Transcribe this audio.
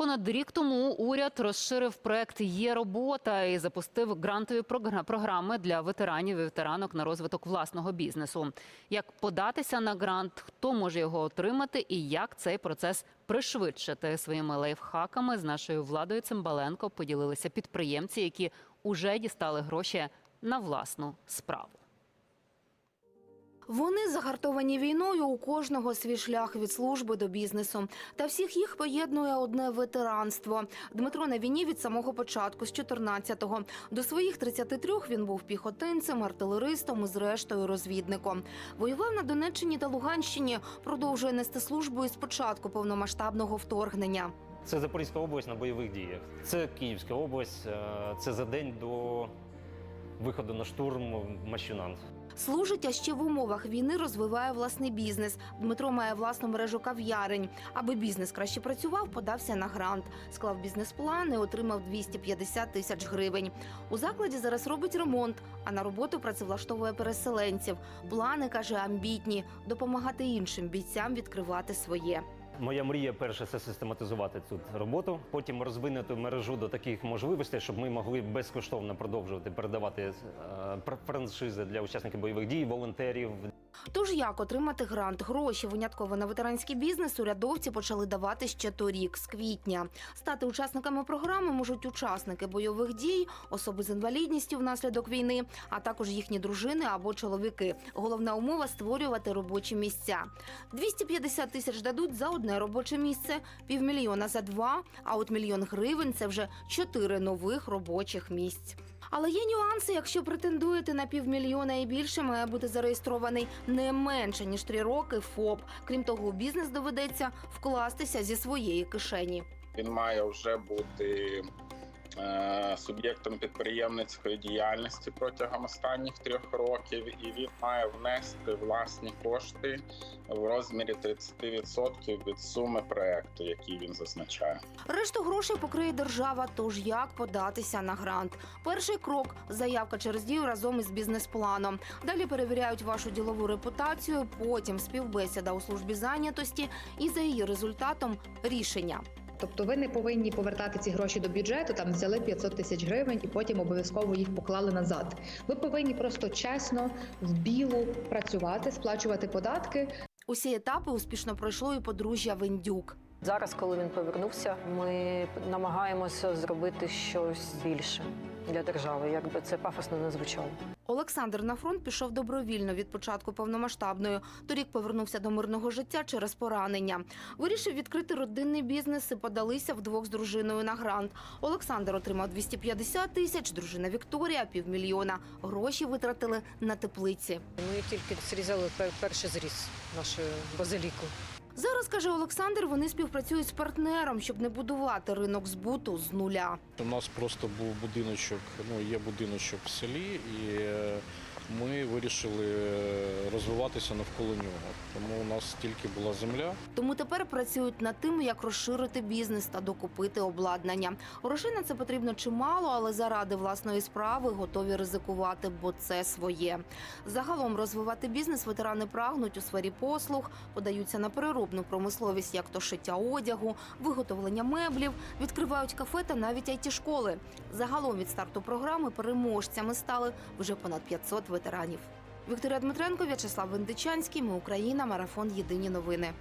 Понад рік тому уряд розширив проект Є робота і запустив грантові програ- програми для ветеранів і ветеранок на розвиток власного бізнесу. Як податися на грант, хто може його отримати, і як цей процес пришвидшити своїми лайфхаками з нашою владою Цимбаленко поділилися підприємці, які уже дістали гроші на власну справу. Вони загартовані війною у кожного свій шлях від служби до бізнесу. Та всіх їх поєднує одне ветеранство. Дмитро на війні від самого початку, з 14-го. До своїх 33 він був піхотинцем, артилеристом і зрештою розвідником. Воював на Донеччині та Луганщині, продовжує нести службу із початку повномасштабного вторгнення. Це Запорізька область на бойових діях. Це Київська область. е, Це за день до виходу на штурм Мащунан. Служить, а ще в умовах війни розвиває власний бізнес. Дмитро має власну мережу кав'ярень. Аби бізнес краще працював, подався на грант. Склав бізнес-план і отримав 250 тисяч гривень. У закладі зараз робить ремонт, а на роботу працевлаштовує переселенців. Плани каже амбітні допомагати іншим бійцям відкривати своє. Моя мрія перше це систематизувати цю роботу, потім розвинути мережу до таких можливостей, щоб ми могли безкоштовно продовжувати передавати е, франшизи для учасників бойових дій, волонтерів, Тож як отримати грант? Гроші винятково на ветеранський бізнес урядовці почали давати ще торік, з квітня. Стати учасниками програми можуть учасники бойових дій, особи з інвалідністю внаслідок війни, а також їхні дружини або чоловіки. Головна умова створювати робочі місця. 250 тисяч дадуть за одне робоче місце, півмільйона за два. А от мільйон гривень це вже чотири нових робочих місць. Але є нюанси, якщо претендуєте на півмільйона і більше, має бути зареєстрований не менше ніж три роки ФОП. Крім того, у бізнес доведеться вкластися зі своєї кишені. Він має вже бути суб'єктом підприємницької діяльності протягом останніх трьох років, і він має внести власні кошти в розмірі 30% від суми проекту, який він зазначає. Решту грошей покриє держава. Тож як податися на грант? Перший крок заявка через дію разом із бізнес-планом. Далі перевіряють вашу ділову репутацію. Потім співбесіда у службі зайнятості і за її результатом рішення. Тобто ви не повинні повертати ці гроші до бюджету, там взяли 500 тисяч гривень і потім обов'язково їх поклали назад. Ви повинні просто чесно в білу працювати, сплачувати податки. Усі етапи успішно пройшло і подружжя Вендюк. Зараз, коли він повернувся, ми намагаємося зробити щось більше для держави, якби це пафосно не звучало. Олександр на фронт пішов добровільно від початку повномасштабної. Торік повернувся до мирного життя через поранення. Вирішив відкрити родинний бізнес і подалися вдвох з дружиною на грант. Олександр отримав 250 тисяч, дружина Вікторія півмільйона. Гроші витратили на теплиці. Ми тільки зрізали перший зріз нашої базиліку. Зараз каже Олександр, вони співпрацюють з партнером, щоб не будувати ринок збуту з нуля. У нас просто був будиночок, ну є будиночок в селі, і е, ми вирішили е, розвиватися навколо нього. Тому у нас тільки була земля. Тому тепер працюють над тим, як розширити бізнес та докупити обладнання. Грошей на це потрібно чимало, але заради власної справи готові ризикувати, бо це своє. Загалом розвивати бізнес ветерани прагнуть у сфері послуг, подаються на переробну промисловість, як то шиття одягу, виготовлення меблів, відкривають кафе та навіть it школи. Загалом від старту програми переможцями стали вже понад 500 ветеранів. Вікторія Дмитренко, В'ячеслав Вендичанський. Ми Україна. Марафон. Єдині новини.